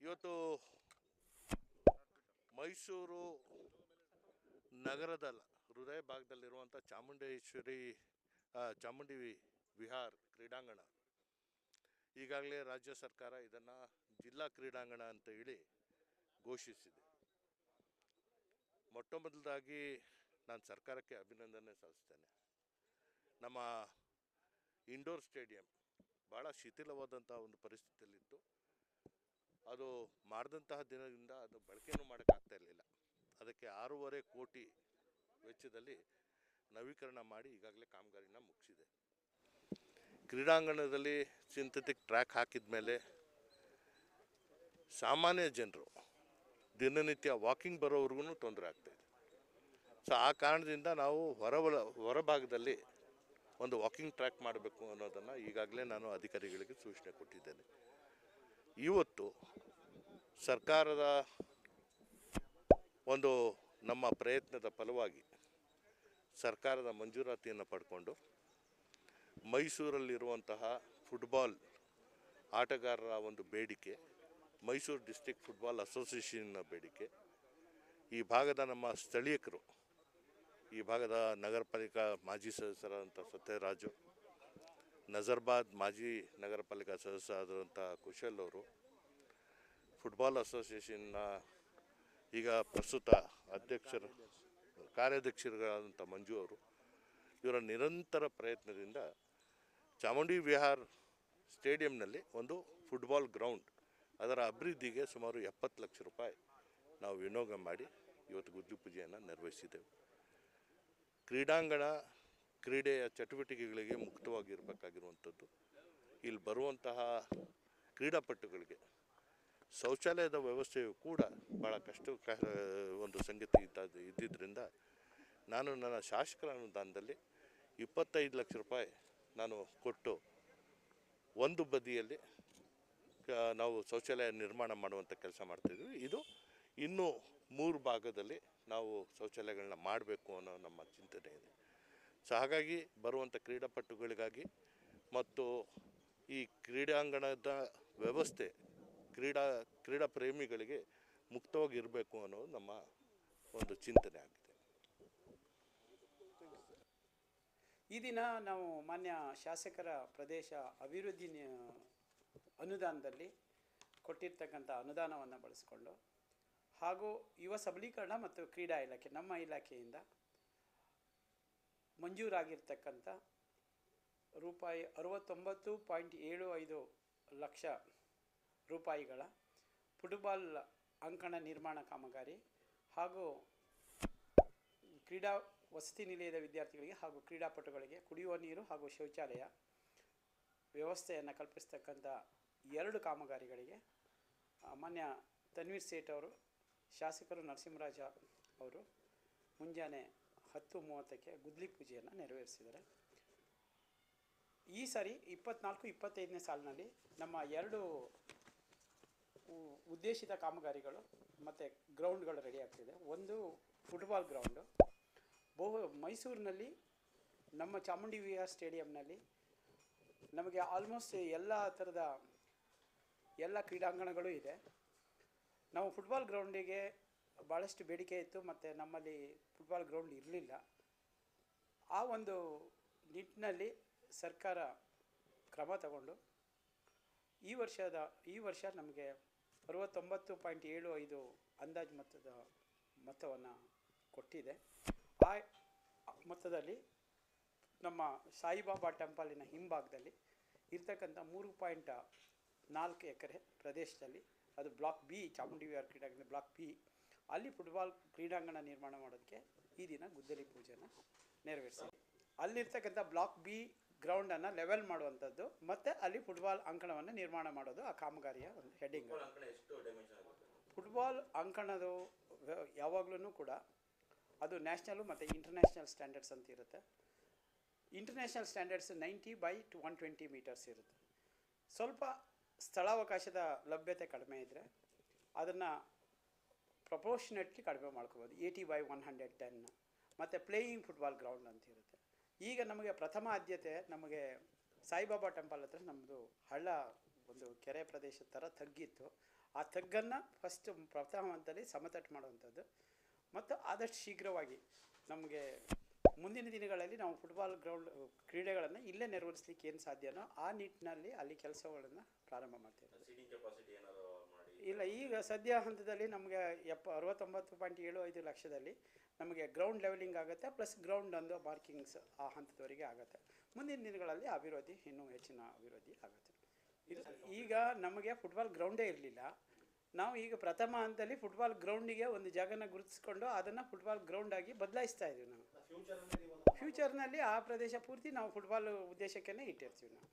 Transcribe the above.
ಇವತ್ತು ಮೈಸೂರು ನಗರದ ಹೃದಯ ಭಾಗದಲ್ಲಿರುವಂಥ ಚಾಮುಂಡೇಶ್ವರಿ ಚಾಮುಂಡಿ ವಿಹಾರ್ ಕ್ರೀಡಾಂಗಣ. ಈಗಾಗಲೇ ರಾಜ್ಯ ಸರ್ಕಾರ ಇದನ್ನು ಜಿಲ್ಲಾ ಕ್ರೀಡಾಂಗಣ ಅಂತ ಹೇಳಿ ಘೋಷಿಸಿದೆ. ಮೊಟ್ಟ ಮೊದಲದಾಗಿ ನಾನು ಸರ್ಕಾರಕ್ಕೆ ಅಭಿನಂದನೆ ಸಲ್ಲಿಸ್ತೇನೆ. ನಮ್ಮ ಇಂಡೋರ್ ಸ್ಟೇಡಿಯಂ ಭಾಳ ಶಿಥಿಲವಾದಂಥ ಒಂದು ಪರಿಸ್ಥಿತಿಯಲ್ಲಿತ್ತು. ಅದು ಮಾಡಿದಂತಹ ದಿನದಿಂದ ಅದು ಬಳಕೆನೂ ಮಾಡೋಕ್ಕಾಗ್ತಾ ಇರಲಿಲ್ಲ. ಅದಕ್ಕೆ ಆರೂವರೆ ಕೋಟಿ ವೆಚ್ಚದಲ್ಲಿ ನವೀಕರಣ ಮಾಡಿ ಈಗಾಗಲೇ ಕಾಮಗಾರಿನ ಮುಗಿಸಿದೆ. ಕ್ರೀಡಾಂಗಣದಲ್ಲಿ ಸಿಂಥೆಟಿಕ್ ಟ್ರ್ಯಾಕ್ ಹಾಕಿದ ಮೇಲೆ ಸಾಮಾನ್ಯ ಜನರು ದಿನನಿತ್ಯ ವಾಕಿಂಗ್ ಬರೋವ್ರಿಗೂ ತೊಂದರೆ ಆಗ್ತಾಯಿದೆ ಸೊ, ಆ ಕಾರಣದಿಂದ ನಾವು ಹೊರ ಹೊರಭಾಗದಲ್ಲಿ ಒಂದು ವಾಕಿಂಗ್ ಟ್ರ್ಯಾಕ್ ಮಾಡಬೇಕು ಅನ್ನೋದನ್ನು ಈಗಾಗಲೇ ನಾನು ಅಧಿಕಾರಿಗಳಿಗೆ ಸೂಚನೆ ಕೊಟ್ಟಿದ್ದೇನೆ. ಇವತ್ತು ಸರ್ಕಾರದ ಒಂದು ನಮ್ಮ ಪ್ರಯತ್ನದ ಫಲವಾಗಿ ಸರ್ಕಾರದ ಮಂಜೂರಾತಿಯನ್ನು ಪಡ್ಕೊಂಡು ಮೈಸೂರಲ್ಲಿರುವಂತಹ ಫುಟ್ಬಾಲ್ ಆಟಗಾರರ ಒಂದು ಬೇಡಿಕೆ, ಮೈಸೂರು ಡಿಸ್ಟಿಕ್ ಫುಟ್ಬಾಲ್ ಅಸೋಸಿಯೇಷನ್ನ ಬೇಡಿಕೆ, ಈ ಭಾಗದ ನಮ್ಮ ಸ್ಥಳೀಯಕರು, ಈ ಭಾಗದ ನಗರ ಪಾಲಿಕಾ ಮಾಜಿ ಸದಸ್ಯರಾದಂಥ ಸತ್ಯರಾಜು ನಜರ್ಬಾದ್ ಮಾಜಿ ನಗರ ಪಾಲಿಕಾ ಆದಂಥ ಕುಶಲ್ ಅವರು ಫುಟ್ಬಾಲ್ ಅಸೋಸಿಯೇಷನ್ನ ಈಗ ಪ್ರಸ್ತುತ ಅಧ್ಯಕ್ಷರು ಕಾರ್ಯಾಧ್ಯಕ್ಷರುಗಳಾದಂಥ ಮಂಜು ಅವರು, ಇವರ ನಿರಂತರ ಪ್ರಯತ್ನದಿಂದ ಚಾಮುಂಡಿ ವಿಹಾರ್ ಸ್ಟೇಡಿಯಂನಲ್ಲಿ ಒಂದು ಫುಟ್ಬಾಲ್ ಗ್ರೌಂಡ್ ಅದರ ಅಭಿವೃದ್ಧಿಗೆ ಸುಮಾರು ಎಪ್ಪತ್ತು ಲಕ್ಷ ರೂಪಾಯಿ ನಾವು ವಿನಿಯೋಗ ಮಾಡಿ ಇವತ್ತು ಗುದ್ದು ಪೂಜೆಯನ್ನು ನೆರವೇರಿಸಿದ್ದೆವು ಕ್ರೀಡಾಂಗಣ ಕ್ರೀಡೆಯ ಚಟುವಟಿಕೆಗಳಿಗೆ ಮುಕ್ತವಾಗಿರಬೇಕಾಗಿರುವಂಥದ್ದು. ಇಲ್ಲಿ ಬರುವಂತಹ ಕ್ರೀಡಾಪಟುಗಳಿಗೆ ಶೌಚಾಲಯದ ವ್ಯವಸ್ಥೆಯು ಕೂಡ ಭಾಳ ಕಷ್ಟ ಒಂದು ಸಂಗತಿ ಇದ್ದ ಇದ್ದಿದ್ದರಿಂದ ನಾನು ನನ್ನ ಶಾಸಕರ ಅನುದಾನದಲ್ಲಿ ಇಪ್ಪತ್ತೈದು ಲಕ್ಷ ರೂಪಾಯಿ ನಾನು ಕೊಟ್ಟು ಒಂದು ಬದಿಯಲ್ಲಿ ನಾವು ಶೌಚಾಲಯ ನಿರ್ಮಾಣ ಮಾಡುವಂಥ ಕೆಲಸ ಮಾಡ್ತಿದ್ವಿ. ಇದು ಇನ್ನೂ ಮೂರು ಭಾಗದಲ್ಲಿ ನಾವು ಶೌಚಾಲಯಗಳನ್ನ ಮಾಡಬೇಕು ಅನ್ನೋ ನಮ್ಮ ಚಿಂತನೆ ಇದೆ. ಸೊ ಹಾಗಾಗಿ ಬರುವಂಥ ಕ್ರೀಡಾಪಟುಗಳಿಗಾಗಿ ಮತ್ತು ಈ ಕ್ರೀಡಾಂಗಣದ ವ್ಯವಸ್ಥೆ ಕ್ರೀಡಾ ಕ್ರೀಡಾ ಪ್ರೇಮಿಗಳಿಗೆ ಮುಕ್ತವಾಗಿರಬೇಕು ಅನ್ನೋದು ನಮ್ಮ ಒಂದು ಚಿಂತನೆ ಆಗಿದೆ. ಈ ದಿನ ನಾವು ಮಾನ್ಯ ಶಾಸಕರ ಪ್ರದೇಶ ಅಭಿವೃದ್ಧಿ ಅನುದಾನದಲ್ಲಿ ಕೊಟ್ಟಿರ್ತಕ್ಕಂಥ ಅನುದಾನವನ್ನು ಬಳಸಿಕೊಂಡು ಹಾಗೂ ಯುವ ಸಬಲೀಕರಣ ಮತ್ತು ಕ್ರೀಡಾ ಇಲಾಖೆ, ನಮ್ಮ ಇಲಾಖೆಯಿಂದ ಮಂಜೂರಾಗಿರ್ತಕ್ಕಂಥ ರೂಪಾಯಿ ಅರವತ್ತೊಂಬತ್ತು ಪಾಯಿಂಟ್ ಏಳು ಐದು ಲಕ್ಷ ರೂಪಾಯಿಗಳ ಫುಟ್ಬಾಲ್ ಅಂಕಣ ನಿರ್ಮಾಣ ಕಾಮಗಾರಿ ಹಾಗೂ ಕ್ರೀಡಾ ವಸತಿ ನಿಲಯದ ವಿದ್ಯಾರ್ಥಿಗಳಿಗೆ ಹಾಗೂ ಕ್ರೀಡಾಪಟುಗಳಿಗೆ ಕುಡಿಯುವ ನೀರು ಹಾಗೂ ಶೌಚಾಲಯ ವ್ಯವಸ್ಥೆಯನ್ನು ಕಲ್ಪಿಸ್ತಕ್ಕಂಥ ಎರಡು ಕಾಮಗಾರಿಗಳಿಗೆ ಮಾನ್ಯ ತನ್ವೀರ್ ಸೇಠ್ ಅವರು, ಶಾಸಕರು ನರಸಿಂಹರಾಜ ಅವರು ಮುಂಜಾನೆ ಹತ್ತು ಮೂವತ್ತಕ್ಕೆ ಗುದ್ಲಿ ಪೂಜೆಯನ್ನು ನೆರವೇರಿಸಿದ್ದಾರೆ. ಈ ಸಾರಿ ಇಪ್ಪತ್ನಾಲ್ಕು, ಇಪ್ಪತ್ತೈದನೇ ಸಾಲಿನಲ್ಲಿ ನಮ್ಮ ಎರಡು ಉದ್ದೇಶಿತ ಕಾಮಗಾರಿಗಳು ಮತ್ತು ಗ್ರೌಂಡ್ಗಳು ರೆಡಿ ಆಗ್ತಿದೆ. ಒಂದು ಫುಟ್ಬಾಲ್ ಗ್ರೌಂಡು, ಬಹು, ಮೈಸೂರಿನಲ್ಲಿ ನಮ್ಮ ಚಾಮುಂಡಿ ವಿಹಾರ್ ಸ್ಟೇಡಿಯಂನಲ್ಲಿ ನಮಗೆ ಆಲ್ಮೋಸ್ಟ್ ಎಲ್ಲ ಥರದ ಎಲ್ಲ ಕ್ರೀಡಾಂಗಣಗಳು ಇದೆ. ನಾವು ಫುಟ್ಬಾಲ್ ಗ್ರೌಂಡಿಗೆ ಭಾಳಷ್ಟು ಬೇಡಿಕೆ ಇತ್ತು, ಮತ್ತು ನಮ್ಮಲ್ಲಿ ಫುಟ್ಬಾಲ್ ಗ್ರೌಂಡ್ ಇರಲಿಲ್ಲ. ಆ ಒಂದು ನಿಟ್ಟಿನಲ್ಲಿ ಸರ್ಕಾರ ಕ್ರಮ ತಗೊಂಡು, ಈ ವರ್ಷದ, ಈ ವರ್ಷ ನಮಗೆ ಅರವತ್ತೊಂಬತ್ತು ಪಾಯಿಂಟ್ ಏಳು ಐದು ಅಂದಾಜು ಮೊತ್ತದ ಮೊತ್ತವನ್ನು ಕೊಟ್ಟಿದೆ. ಆ ಮೊತ್ತದಲ್ಲಿ ನಮ್ಮ ಸಾಯಿಬಾಬಾ ಟೆಂಪಲಿನ ಹಿಂಭಾಗದಲ್ಲಿ ಇರ್ತಕ್ಕಂಥ ಮೂರು ಪಾಯಿಂಟ್ ನಾಲ್ಕು ಎಕರೆ ಪ್ರದೇಶದಲ್ಲಿ, ಅದು ಬ್ಲಾಕ್ ಬಿ ಚಾಮುಂಡಿ ವಿಹಾರ ಕ್ರೀಡಾಂಗಣ ಬ್ಲಾಕ್ ಬಿ ಅಲ್ಲಿ ಫುಟ್ಬಾಲ್ ಕ್ರೀಡಾಂಗಣ ನಿರ್ಮಾಣ ಮಾಡೋದಕ್ಕೆ ಈ ದಿನ ಗುದ್ದಲಿ ಪೂಜೆನ ನೆರವೇರಿಸಿದೆ ಅಲ್ಲಿರ್ತಕ್ಕಂಥ ಬ್ಲಾಕ್ ಬಿ ಗ್ರೌಂಡನ್ನು ಲೆವೆಲ್ ಮಾಡುವಂಥದ್ದು ಮತ್ತು ಅಲ್ಲಿ ಫುಟ್ಬಾಲ್ ಅಂಕಣವನ್ನು ನಿರ್ಮಾಣ ಮಾಡೋದು ಆ ಕಾಮಗಾರಿಯ ಒಂದು ಹೆಡ್ಡಿಂಗ್ ಫುಟ್ಬಾಲ್ ಅಂಕಣದು ಯಾವಾಗಲೂ ಕೂಡ ಅದು ನ್ಯಾಷನಲು ಮತ್ತು ಇಂಟರ್ನ್ಯಾಷನಲ್ ಸ್ಟ್ಯಾಂಡರ್ಡ್ಸ್ ಅಂತ ಇರುತ್ತೆ. International standards ninety by to one twenty metres ಇರುತ್ತೆ. ಸ್ವಲ್ಪ ಸ್ಥಳಾವಕಾಶದ ಲಭ್ಯತೆ ಕಡಿಮೆ ಇದ್ದರೆ ಅದನ್ನು ಪ್ರಪೋರ್ಷನೇಟ್ಲಿ ಕಡಿಮೆ ಮಾಡ್ಕೋಬೋದು eighty by one hundred ten ಮತ್ತು ಪ್ಲೇಯಿಂಗ್ ಫುಟ್ಬಾಲ್ ಗ್ರೌಂಡ್ ಅಂತ ಇರುತ್ತೆ. ಈಗ ನಮಗೆ ಪ್ರಥಮ ಆದ್ಯತೆ ನಮಗೆ ಸಾಯಿಬಾಬಾ ಟೆಂಪಲ್ ಹತ್ರ ನಮ್ಮದು ಹಳ್ಳ ಒಂದು ಕೆರೆ ಪ್ರದೇಶದ ಥರ ತಗ್ಗಿತ್ತು. ಆ ತಗ್ಗನ್ನು ಫಸ್ಟ್ ಪ್ರಥಮ ಹಂತದಲ್ಲಿ ಸಮತಟ್ಟು ಮಾಡುವಂಥದ್ದು. ಮತ್ತು ಆದಷ್ಟು ಶೀಘ್ರವಾಗಿ ನಮಗೆ ಮುಂದಿನ ದಿನಗಳಲ್ಲಿ ನಾವು ಫುಟ್ಬಾಲ್ ಗ್ರೌಂಡ್ ಕ್ರೀಡೆಗಳನ್ನು ಇಲ್ಲೇ ನೆರವೇರಿಸ್ಲಿಕ್ಕೆ ಏನು ಸಾಧ್ಯನೋ ಆ ನಿಟ್ಟಿನಲ್ಲಿ ಅಲ್ಲಿ ಕೆಲಸಗಳನ್ನು ಪ್ರಾರಂಭ ಮಾಡ್ತೇವೆ. ಇಲ್ಲ ಈಗ ಸದ್ಯ ಹಂತದಲ್ಲಿ ನಮಗೆ ಎಪ್ಪ ಅರವತ್ತೊಂಬತ್ತು ಪಾಯಿಂಟ್ ಏಳು ಐದು ಲಕ್ಷದಲ್ಲಿ ನಮಗೆ ಗ್ರೌಂಡ್ ಲೆವೆಲಿಂಗ್ ಆಗುತ್ತೆ ಪ್ಲಸ್ ಗ್ರೌಂಡ್ ಒಂದು ಮಾರ್ಕಿಂಗ್ಸ್ ಆ ಹಂತದವರೆಗೆ ಆಗುತ್ತೆ. ಮುಂದಿನ ದಿನಗಳಲ್ಲಿ ಅಭಿವೃದ್ಧಿ ಇನ್ನೂ ಹೆಚ್ಚಿನ ಅಭಿವೃದ್ಧಿ ಆಗುತ್ತೆ. ಇದು ಈಗ ನಮಗೆ ಫುಟ್ಬಾಲ್ ಗ್ರೌಂಡೇ ಇರಲಿಲ್ಲ. ನಾವು ಈಗ ಪ್ರಥಮ ಹಂತದಲ್ಲಿ ಫುಟ್ಬಾಲ್ ಗ್ರೌಂಡಿಗೆ ಒಂದು ಜಾಗನ ಗುರುತಿಸ್ಕೊಂಡು ಅದನ್ನು ಫುಟ್ಬಾಲ್ ಗ್ರೌಂಡ್ ಆಗಿ ಬದಲಾಯಿಸ್ತಾ ಇದ್ದೀವಿ ನಾವು. ಫ್ಯೂಚರ್ನಲ್ಲಿ ಆ ಪ್ರದೇಶ ಪೂರ್ತಿ ನಾವು ಫುಟ್ಬಾಲ್ ಉದ್ದೇಶಕ್ಕೇ ಇಟ್ಟಿರ್ತೀವಿ ನಾವು.